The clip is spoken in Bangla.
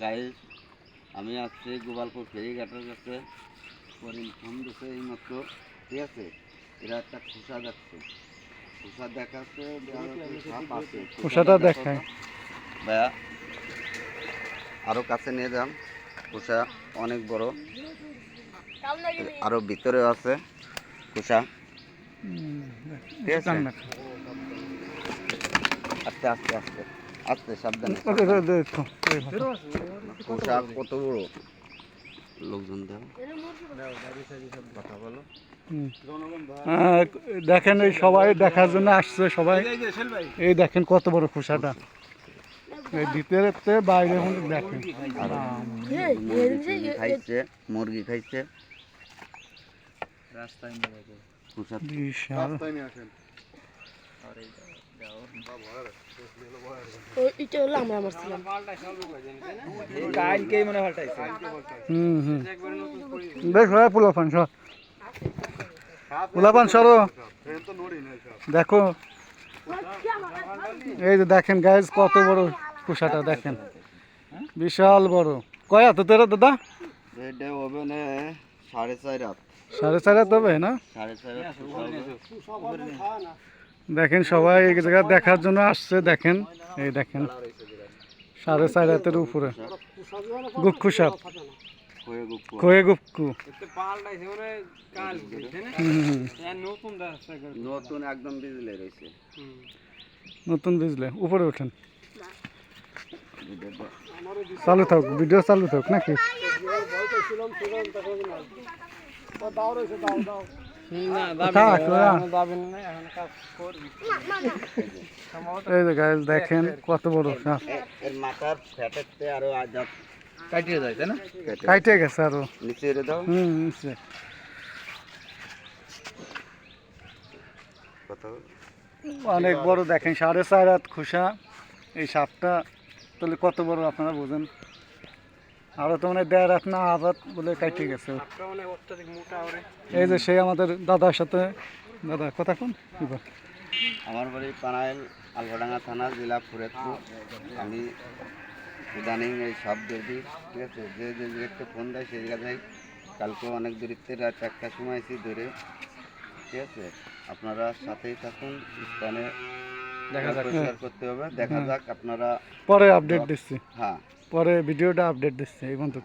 গাইস আমি আসছি গোপালপুর ফেরিঘাটের কাছে। করিম ফোন দিছে এই মাত্র ঠিক আছে? এরা একটা খোসা যাচ্ছে খোসা দেখাচ্ছে খোসাটা দেখো দেখায়। ভাইয়া আরও কাছে নিয়ে যান। খোসা অনেক বড়। আরও ভিতরেও আছে খোসা। ঠিক আছে? আস্তে আস্তে আস্তে। আস্তে সাবধানে। খোসা কত বড়? লোকজন দেখো কথা বলো দেখেন এই সবাই দেখার জন্য আসছে সবাই। এই দেখেন কত বড় খোসাটা। এই ভিতরে বাইরে দেখেন। মুরগি খাইছে মুরগি খাইছে। খোসা বিশাল। এটা হলো আমরা আমার ছিলাম হুম হুম বেশ ভাই পোলাপান সর পোলাপান সরো দেখো। এই যে দেখেন গাইজ কত বড় কুসাটা দেখেন। বিশাল বড়। কয়া তো তোরা দাদা? এটা সাড়ে চার সাড়ে চার হাত হবে না? সাড়ে চার। দেখেন সবাই এক জায়গা দেখার জন্য আসছে দেখেন। এই দেখেন সাড়ে চার হাতের উপরে। গুক্ষু সাপ। খয়ে হুম, নতুন একদম বিজলে রয়েছে নতুন বুঝলে উপরে ওঠেন। চালু থাক ভিডিও চালু থাক নাকি? থাক, ওরা। এই যে গাইজ দেখেন কত বড় সাপ। এর মাথার ফ্যাটেতে আরও কাটিয়ে যায় তাই না? গেছে আরও। নিচে এনে দাও। হুম নিচে। অনেক বড় দেখেন সাড়ে চার হাত খুসা এই সাপটা। তাহলে কত বড় আপনারা বোঝেন? আরও তো মানে দেড় হাত না হাত বলে কাইটে গেছে। এই যে সেই আমাদের দাদার সাথে দাদা কথা কোন আমার বাড়ি পানাইল আলফাডাঙ্গা থানা জেলা ফরিদপুর। আমি ইদানিং এই সব দেখি ঠিক আছে? যে যে জায়গাতে ফোন দেয় সেই জায়গায় কালকে অনেক দূরত্বে রাত একটার সময় এসে ধরে ঠিক আছে? আপনারা সাথেই থাকুন স্থানে পরিষ্কার করতে হবে। দেখা যাক আপনারা পরে আপডেট দিচ্ছি। হ্যাঁ। পরে ভিডিওটা আপডেট দিচ্ছি এই বন্ধু